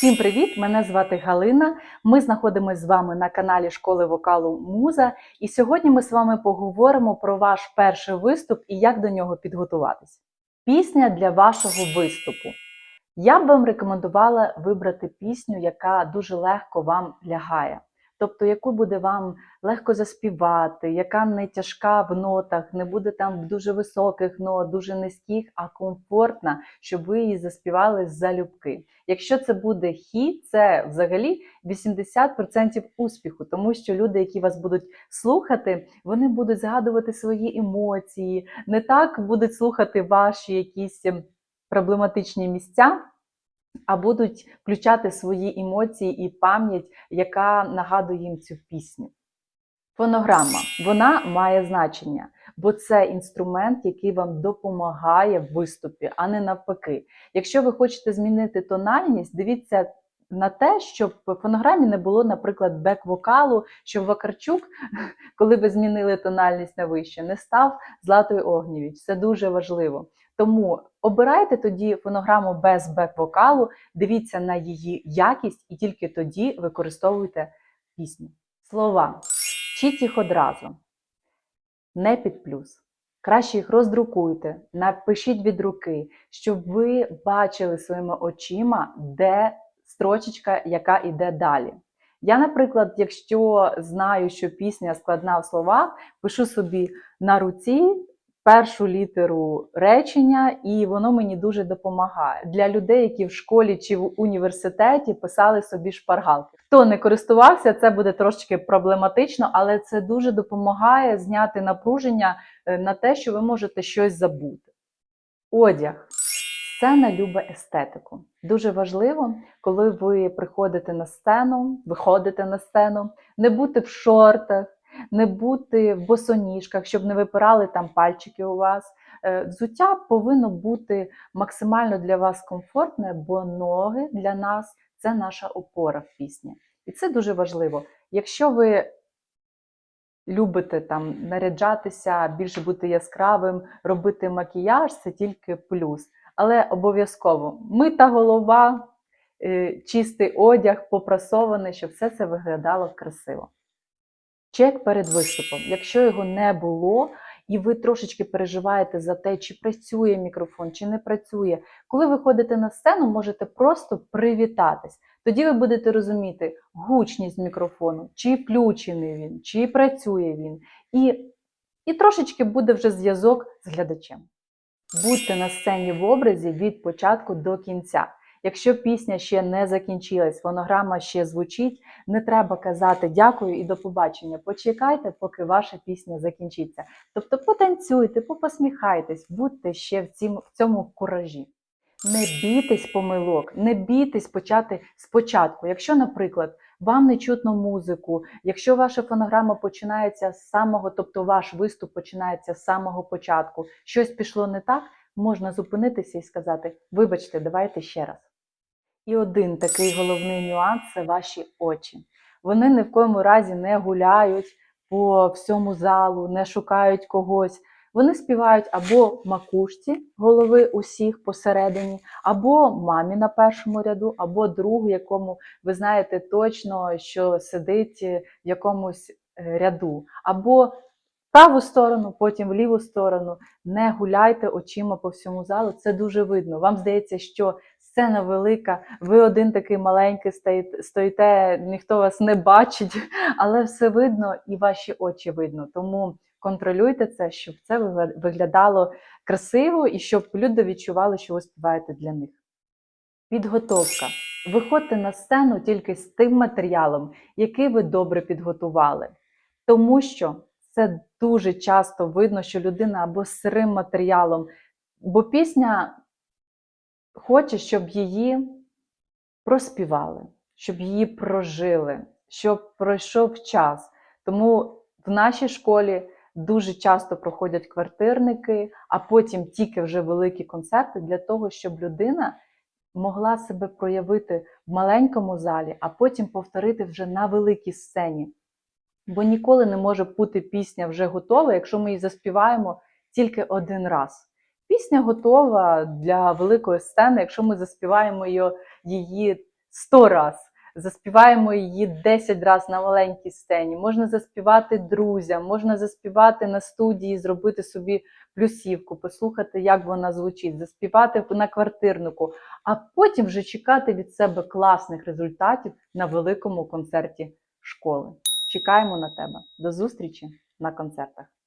Всім привіт! Мене звати Галина. Ми знаходимося з вами на каналі школи вокалу Муза. І сьогодні ми з вами поговоримо про ваш перший виступ і як до нього підготуватись. Пісня для вашого виступу. Я б вам рекомендувала вибрати пісню, яка дуже легко вам лягає. Тобто, яку буде вам легко заспівати, яка не тяжка в нотах, не буде там дуже високих нот, дуже низьких, а комфортна, щоб ви її заспівали залюбки. Якщо це буде хіт, це взагалі 80% успіху, тому що люди, які вас будуть слухати, вони будуть згадувати свої емоції, не так будуть слухати ваші якісь ем, проблематичні місця. А будуть включати свої емоції і пам'ять, яка нагадує їм цю пісню. Фонограма вона має значення, бо це інструмент, який вам допомагає в виступі, а не навпаки. Якщо ви хочете змінити тональність, дивіться на те, щоб в фонограмі не було, наприклад, бек-вокалу, щоб Вакарчук, коли ви змінили тональність на вище, не став Златою Огнєвіч. Це дуже важливо. Тому обирайте тоді фонограму без бек-вокалу, дивіться на її якість і тільки тоді використовуйте пісню. Слова. Вчіть їх одразу. Не під плюс. Краще їх роздрукуйте, напишіть від руки, щоб ви бачили своїми очима, де строчечка, яка йде далі. Я, наприклад, якщо знаю, що пісня складна в словах, пишу собі на руці першу літеру речення, і воно мені дуже допомагає для людей, які в школі чи в університеті писали собі шпаргалки. Хто не користувався, це буде трошки проблематично, але це дуже допомагає зняти напруження е, на те, що ви можете щось забути. Одяг. Сцена любить естетику. Дуже важливо, коли ви приходите на сцену, виходите на сцену, не бути в шортах, не бути в босоніжках, щоб не випирали там пальчики у вас. Е, Взуття повинно бути максимально для вас комфортне, бо ноги для нас це наша опора в пісні. І це дуже важливо. Якщо ви любите там наряджатися, більше бути яскравим, робити макіяж, це тільки плюс. Але обов'язково мита голова, е, чистий одяг, попрасований, щоб все це виглядало красиво. Чек перед виступом. Якщо його не було, і ви трошечки переживаєте за те, чи працює мікрофон, чи не працює. Коли ви ходите на сцену, можете просто привітатись. Тоді ви будете розуміти гучність мікрофону, чи включений він, чи працює він. І, і трошечки буде вже зв'язок з глядачем. Будьте на сцені в образі від початку до кінця. Якщо пісня ще не закінчилась, фонограма ще звучить, не треба казати дякую і до побачення. Почекайте, поки ваша пісня закінчиться. Тобто потанцюйте, попосміхайтесь, будьте ще в цім- в цьому куражі. Не бійтесь помилок, не бійтесь почати спочатку. Якщо, наприклад, вам не чутно музику, якщо ваша фонограма починається з самого, тобто ваш виступ починається з самого початку, щось пішло не так, можна зупинитися і сказати: вибачте, давайте ще раз. І один такий головний нюанс це ваші очі. Вони ні в коєму разі не гуляють по всьому залу, не шукають когось. Вони співають або макушці голови усіх посередині, або мамі на першому ряду, або другу, якому ви знаєте точно, що сидить в якомусь е, ряду, або праву сторону, потім в ліву сторону. Не гуляйте очима по всьому залу. Це дуже видно. Вам здається, що сцена велика, ви один такий маленький стоїте, ніхто вас не бачить, але все видно і ваші очі видно. Тому контролюйте це, щоб це виглядало красиво і щоб люди відчували, що ви співаєте для них. Підготовка. Виходьте на сцену тільки з тим матеріалом, який ви добре підготували. Тому що це дуже часто видно, що людина або з сирим матеріалом, бо пісня хоче, щоб її проспівали, щоб її прожили, щоб пройшов час. Тому в нашій школі дуже часто проходять квартирники, а потім тільки вже великі концерти для того, щоб людина могла себе проявити в маленькому залі, а потім повторити вже на великій сцені. Бо ніколи не може бути пісня вже готова, якщо ми її заспіваємо тільки один раз. Пісня готова для великої сцени, якщо ми заспіваємо її, 100 раз. Заспіваємо її 10 разів на маленькій сцені. Можна заспівати друзям, можна заспівати на студії, зробити собі плюсівку, послухати, як вона звучить, заспівати на квартирнику, а потім вже чекати від себе класних результатів на великому концерті школи. Чекаємо на тебе. До зустрічі на концертах.